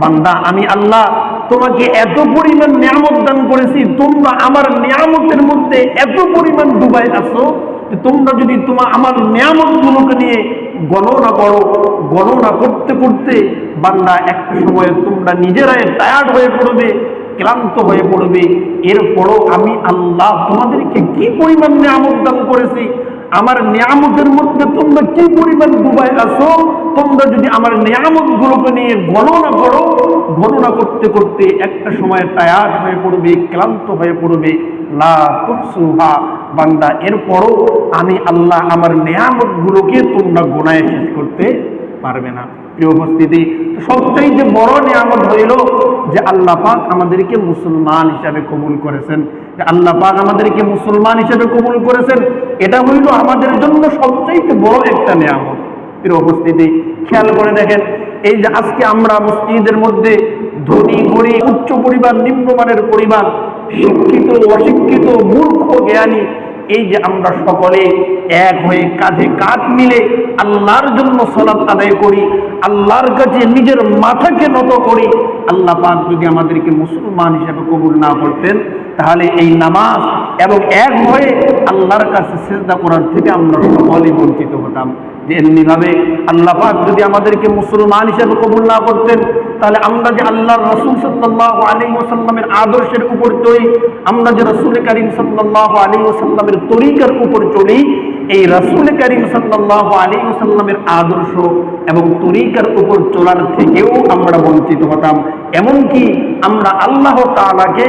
বান্দা, আমি আল্লাহ তোমাকে এত পরিমাণ নিয়ামত দান করেছি, তোমরা আমার নিয়ামতের মধ্যে এত পরিমাণ ডুবাই আছো তোমরা যদি তোমার আমার নিয়ামত গুলোকে নিয়ে গণনা করো, গণনা করতে করতে বান্দা, একটা সময় তোমরা নিজেরাই টায়ার্ড হয়ে পড়বে। ক্লান্ত হয়ে পড়বে। এরপরও আমি আল্লাহ তোমাদেরকে কি পরিমাণ নিয়ামত দান করেছি? আমার নিয়ামতের মধ্যে তোমরা কি পরিমাণ ডুবাই আছো? তোমরা যদি আমার নিয়ামত গুলোকে নিয়ে গণনা করো, গণনা করতে করতে একটা সময় টায়ার্ড হয়ে পড়বে, ক্লান্ত হয়ে পড়বে। লা বান্দা, এরপরও আমি আল্লাহ আমার নিয়ামত গুলোকে তোমরা গোনায় শেষ করতে পারবে না। প্রিয় উপস্থিতি সবচাইতে বড় নিয়ামত হইল যে আল্লাহ পাক আমাদেরকে মুসলমান হিসাবে কবুল করেছেন। যে আল্লাহ পাক আমাদেরকে মুসলমান হিসাবে কবুল করেছেন, এটা হইল আমাদের জন্য সবচাইতে বড় একটা নিয়ামত। প্রিয় উপস্থিতি, খেয়াল করে দেখেন, এই যে আজকে আমরা মসজিদের মধ্যে ধনী, গরিব, উচ্চ পরিবার নিম্নমানের পরিবার শিক্ষিত, অশিক্ষিত, মূর্খ, জ্ঞানী এই যে আমরা সকলে এক হয়ে কাঁধে কাঁধ মিলে আল্লাহর জন্য সলাপ আদায় করি, আল্লাহর কাছে নিজের মাথাকে নত করি, আল্লাহ পাক যদি আমাদেরকে মুসলমান হিসেবে কবুল না করতেন, তাহলে এই নামাজ এবং এক হয়ে আল্লাহর কাছে চেষ্টা করার থেকে আমরা সকলেই বঞ্চিত হতাম। যে এমনিভাবে আল্লাহ পাক যদি আমাদেরকে মুসলমান হিসেবে কবুল না করতেন তাহলে আমরা যে আল্লাহর রসুল সাল্লাহ আলী ওসাল্লামের আদর্শের উপর চলি, আমরা যে রসুল করিম সাল্লাহ আলী ওসাল্লামের তরিকার উপর চলি, এই রসুল করিম সাল্লাহ আলী ওসাল্লামের আদর্শ এবং তরিকার উপর চলার থেকেও আমরা বঞ্চিত হতাম। এমনকি আমরা আল্লাহ তালাকে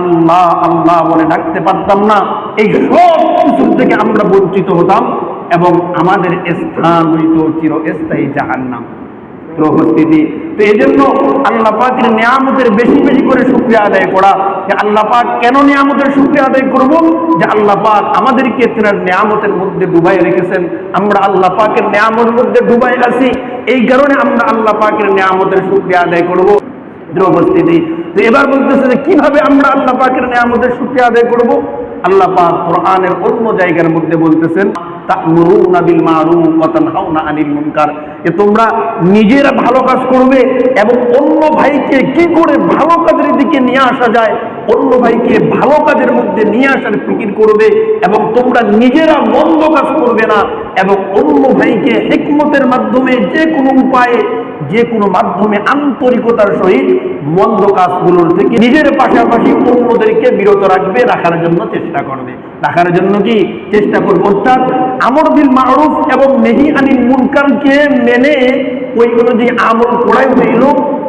আল্লাহ আল্লাহ বলে ডাকতে পারতাম না। এই সব কিছুর থেকে আমরা বঞ্চিত হতাম এবং আমাদের স্থান হইত চিরস্থায়ী জাহান্নাম। উপস্থিতি। তো এই জন্য নিয়ামতের বেশি বেশি করে শুক্রিয়া আদায় করা যে কেন নিয়ামতের শুক্রিয়া আদায় করব? যে আল্লাহ আমাদেরকে তেনার নিয়ামতের মধ্যে ডুবাই রেখেছেন। আমরা নিয়ামতের মধ্যে ডুবাই আছি। এই কারণে আমরা আল্লাহ নিয়ামতের আদায় করব। উপস্থিতি। তো এবার বলতেছে যে কীভাবে আমরা আল্লাহ নিয়ামতের আদায় করব? আল্লাহ কোরআনের অন্য জায়গার মধ্যে বলতেছেন যে তোমরা নিজেরা ভালো কাজ করবে এবং অন্য ভাইকে কি করে ভালো কাজের দিকে নিয়ে আসা যায়, অন্য ভাইকে ভালো কাজের মধ্যে নিয়ে আসার ফিকির করবে এবং তোমরা নিজেরা মন্দ কাজ করবে না এবং অন্য ভাইকে হেকমতের মাধ্যমে যে কোনো উপায়ে যে কোনো মাধ্যমে আন্তরিকতার সহিত মন্দ কাজগুলোর থেকে নিজের পাশাপাশি অন্যদেরকে বিরত রাখবে, রাখার জন্য চেষ্টা করবে। রাখার জন্য কি? চেষ্টা করবে। অর্থাৎ আমর বিল মারুফ এবং নেহি আনিল মুনকারকে মেনে ওই অনুযায়ী আমল করাই হইল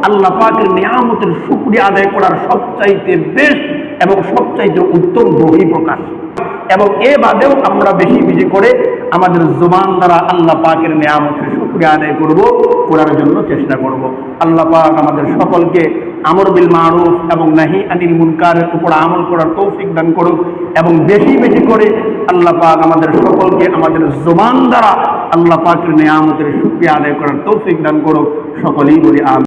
আল্লাহ পাকের নিয়ামতের শুক্রিয়া আদায় করার সবচাইতে বেশ এবং সবচাইতে উত্তম বহি প্রকাশ। এবং এ বাদেও আমরা বেশি বেশি করে আমাদের জোবান দ্বারা আল্লাহ পাকের নিয়ামতের আদায় করব করার জন্য চেষ্টা করব। আল্লাহ পাক আমাদের সকলকে আমর বিল মারুফ এবং নাহি আনিল মুনকারের উপর আমল করার তৌফিক দান করুক এবং বেশি বেশি করে আল্লাহ পাক আমাদের সকলকে আমাদের জোমান দ্বারা আল্লাহ পাকের নিয়ামতের শুক্রিয়া আদায় করার তৌফিক দান করুক। সকলেই বলি আম